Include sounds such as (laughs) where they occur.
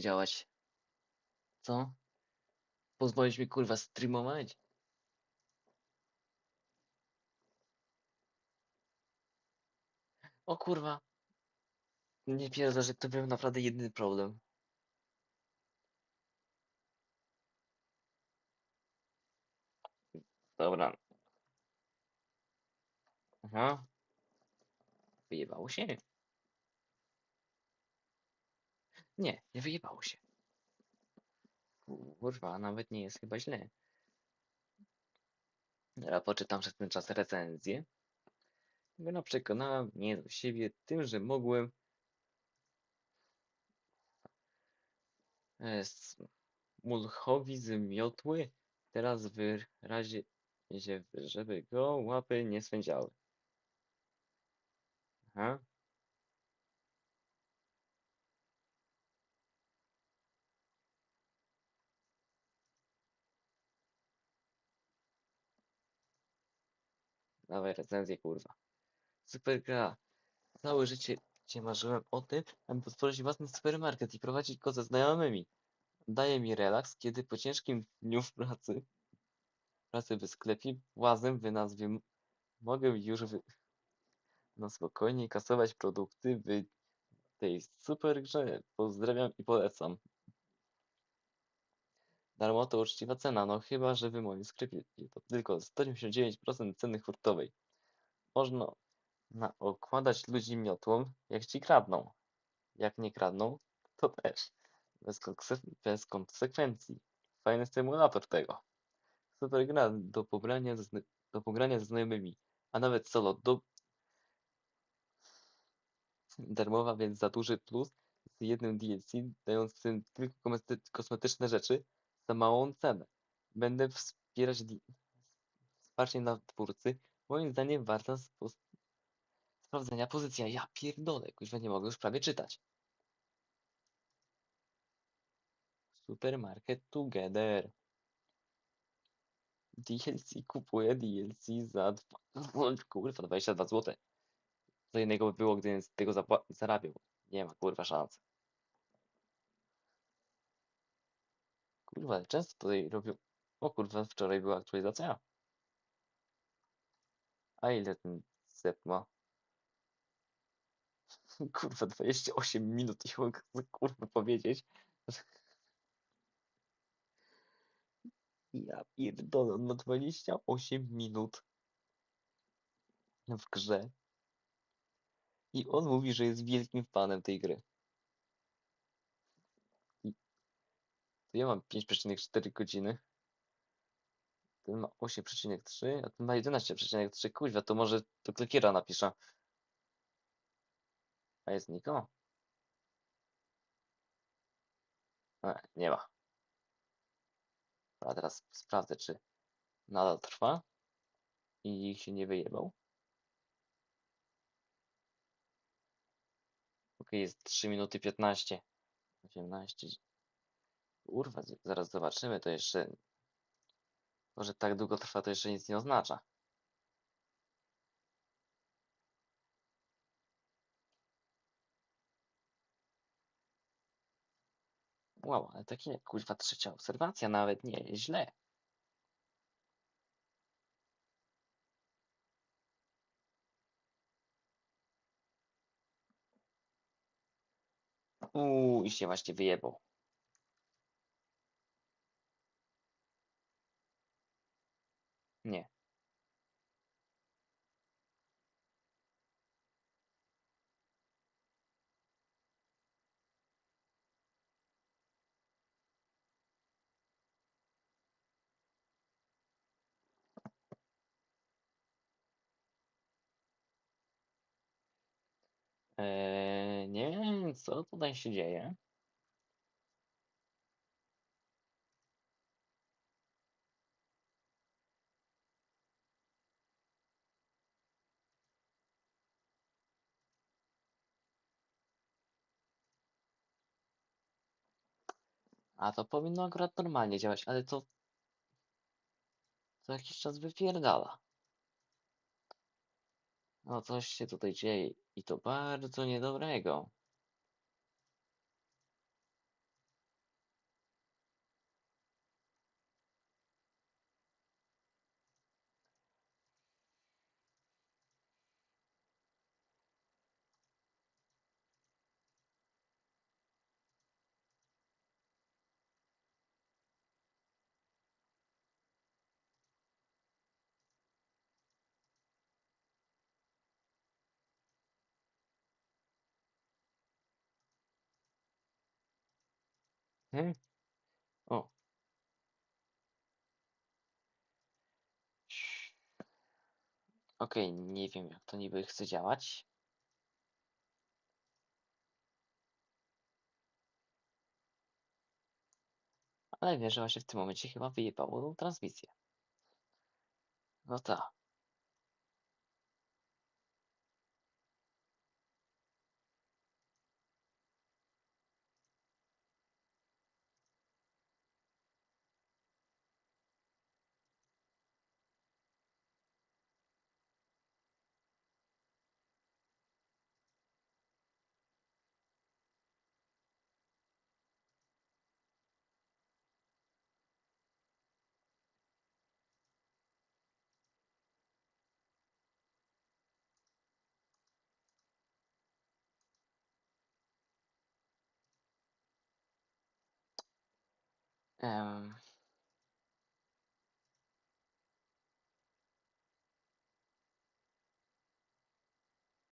działać. Co? Pozwolić mi kurwa streamować? O kurwa. Nie pierdolę, że to był naprawdę jedyny problem. Dobra. Aha. Wyjebało się? Nie, nie wyjebało się. Kurwa, nawet nie jest chyba źle. Ja poczytam przez ten czas recenzję. Ona przekonała mnie do siebie tym, że mogłem e, mulchowi z miotły teraz w razie, się, żeby go łapy nie swędziały. Aha. Dawaj recenzję, kurwa. Super gra. Całe życie cię marzyłem o tym, aby otworzyć własny supermarket i prowadzić go ze znajomymi. Daje mi relaks, kiedy po ciężkim dniu w pracy, pracy w sklepie, włazem w nazwie mogę już wy, no spokojnie kasować produkty w tej super grze. Pozdrawiam i polecam. Darmo to uczciwa cena, no chyba, że w moim sklepie to tylko 199% ceny hurtowej. Można na okładać ludzi miotłą, jak ci kradną. Jak nie kradną, to też. Bez, bez konsekwencji. Fajny symulator tego. Super gra do pobrania do pogrania ze znajomymi, a nawet solo do... darmowa, więc za duży plus z jednym DLC, dającym tylko kosmety- kosmetyczne rzeczy za małą cenę. Będę wspierać wsparcie na twórcy. Moim zdaniem warta sprawdzenia pozycja. Ja pierdolę, kuźwa nie mogę już prawie czytać. Supermarket Together. DLC kupuję DLC za dwa, kurwa 22 zł. Co innego by było, gdybym z tego zarabiał. Nie ma kurwa szans. Kurwa, często tutaj robią. O kurwa, wczoraj była aktualizacja. A ile ten zep ma? (laughs) Kurwa, 28 minut i mogę kurwa powiedzieć. Ja pierdolę, on ma 28 minut w grze. I on mówi, że jest wielkim fanem tej gry. To ja mam 5,4 godziny. Ten ma 8,3, a ten ma 11,3. Kuźwa, to może do klikiera napiszę. A jest Niko? A, nie ma. A teraz sprawdzę, czy nadal trwa i ich się nie wyjebał. Ok, jest 3 minuty 15. 18. Kurwa, zaraz zobaczymy, to jeszcze... To, że tak długo trwa, to jeszcze nic nie oznacza. Wow, ale takie kurwa trzecia obserwacja nawet nie, źle. Uuu, i się właśnie wyjebał. Nie. Eee, nie wiem, co tutaj się dzieje. A to powinno akurat normalnie działać, ale to co jakiś czas wypierdala. No coś się tutaj dzieje i to bardzo niedobrego. Hmm? O. Okej, nie wiem jak to niby chce działać. Ale wiem, że w tym momencie chyba wyjebało transmisję. No tak. Um,